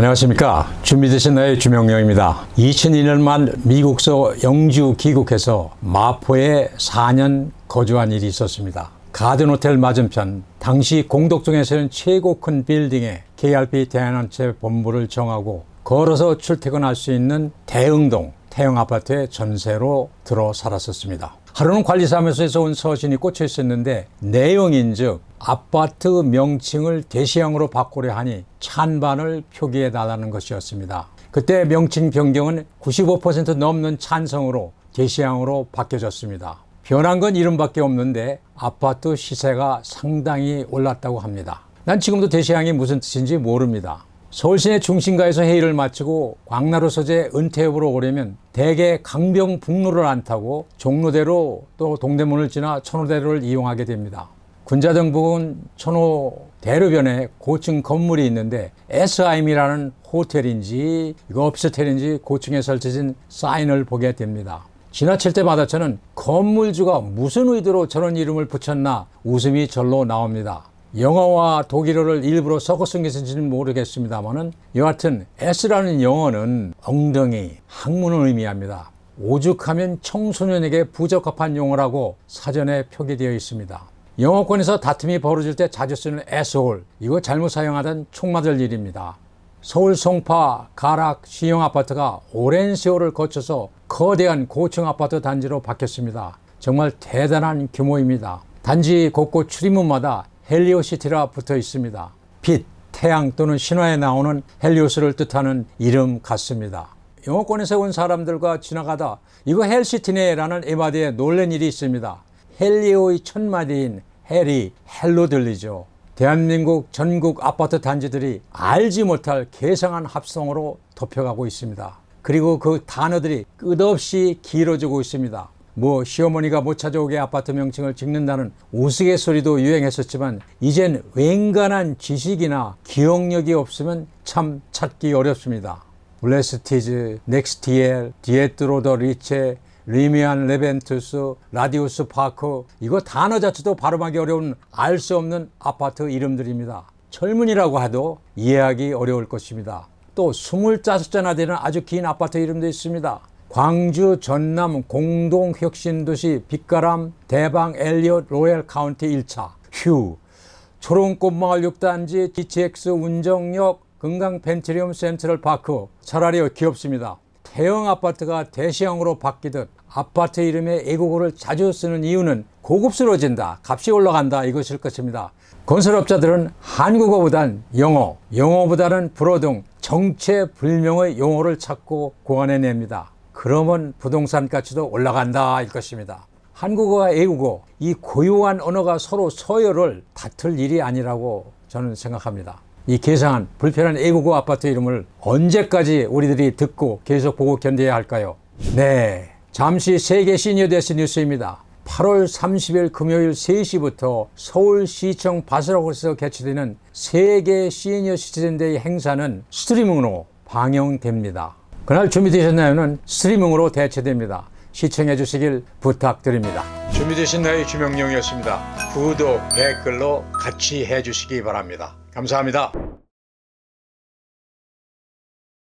안녕하십니까. 준비되신 나의 주명령입니다. 2002년 말 미국서 영주 귀국해서 마포에 4년 거주한 일이 있었습니다. 가든 호텔 맞은편 당시 공덕동에서는 최고 큰 빌딩에 KRP 대한한체 본부를 정하고 걸어서 출퇴근할 수 있는 대흥동 태형 아파트에 전세로 들어 살았었습니다. 하루는 관리사무소에서 온 서신이 꽂혀 있었는데 내용인즉 아파트 명칭을 대시형으로 바꾸려 하니 찬반을 표기해 달라는 것이었습니다. 그때 명칭 변경은 95% 넘는 찬성으로 대시형으로 바뀌어졌습니다. 변한 건 이름밖에 없는데 아파트 시세가 상당히 올랐다고 합니다. 난 지금도 대시양이 무슨 뜻인지 모릅니다. 서울 시내 중심가에서 회의를 마치고 광나루 서재 은퇴읍으로 오려면 대개 강병북로를 안 타고 종로대로 또 동대문을 지나 천호대로를 이용하게 됩니다. 군자정북은 천호 대로변에 고층 건물이 있는데 SIM이라는 호텔인지 이거 업스텔인지 고층에 설치진 사인을 보게 됩니다. 지나칠 때마다 저는 건물주가 무슨 의도로 저런 이름을 붙였나 웃음이 절로 나옵니다. 영어와 독일어를 일부러 섞어 쓴 것인지는 모르겠습니다만은 여하튼 S라는 영어는 엉덩이, 학문을 의미합니다. 오죽하면 청소년에게 부적합한 용어라고 사전에 표기되어 있습니다. 영어권에서 다툼이 벌어질 때 자주 쓰는 asshole, 이거 잘못 사용하던 총 맞을 일입니다. 서울 송파 가락 시형 아파트가 오랜 세월을 거쳐서 거대한 고층 아파트 단지로 바뀌었습니다. 정말 대단한 규모입니다. 단지 곳곳 출입문마다 헬리오시티라 붙어 있습니다. 빛, 태양 또는 신화에 나오는 헬리오스를 뜻하는 이름 같습니다. 영어권에서 온 사람들과 지나가다 이거 헬시티네라는 에마디에 놀란 일이 있습니다. 헬리오의 첫 마디인 헬이 헬로 들리죠. 대한민국 전국 아파트 단지들이 알지 못할 개성한 합성어로 덮여가고 있습니다. 그리고 그 단어들이 끝없이 길어지고 있습니다. 뭐 시어머니가 못 찾아오게 아파트 명칭을 짓는다는 우스갯소리도 유행했었지만 이젠 웬간한 지식이나 기억력이 없으면 참 찾기 어렵습니다. 블레스티즈, 넥스티엘, 디에트로 더 리체, 리미안 레벤투스, 라디우스 파크 이거 단어 자체도 발음하기 어려운 알 수 없는 아파트 이름들입니다. 젊은이라고 해도 이해하기 어려울 것입니다. 또 25자나 되는 아주 긴 아파트 이름도 있습니다. 광주, 전남, 공동혁신도시, 빛가람, 대방, 엘리엇, 로얄 카운티 1차, 휴, 초롱꽃마을 6단지, DTX 운정역, 금강 펜트리움 센트럴 파크, 차라리 귀엽습니다. 대형 아파트가 대시형으로 바뀌듯 아파트 이름에 애국어를 자주 쓰는 이유는 고급스러워진다, 값이 올라간다 이것일 것입니다. 건설업자들은 한국어보단 영어, 영어보다는 불어 등 정체불명의 용어를 찾고 고안해냅니다. 그러면 부동산 가치도 올라간다 일 것입니다. 한국어와 애국어 이 고유한 언어가 서로 서열을 다툴 일이 아니라고 저는 생각합니다. 이 개상한 불편한 애국어 아파트 이름을 언제까지 우리들이 듣고 계속 보고 견뎌야 할까요? 네. 잠시 세계 시니어 데스 뉴스입니다. 8월 30일 금요일 3시부터 서울시청 바스락에서 개최되는 세계 시니어 시티즌데이 행사는 스트리밍으로 방영됩니다. 그날 준비되셨나요는 스트리밍으로 대체됩니다. 시청해 주시길 부탁드립니다. 준비되신 나의 주명령이었습니다. 구독, 댓글로 같이 해 주시기 바랍니다. 감사합니다.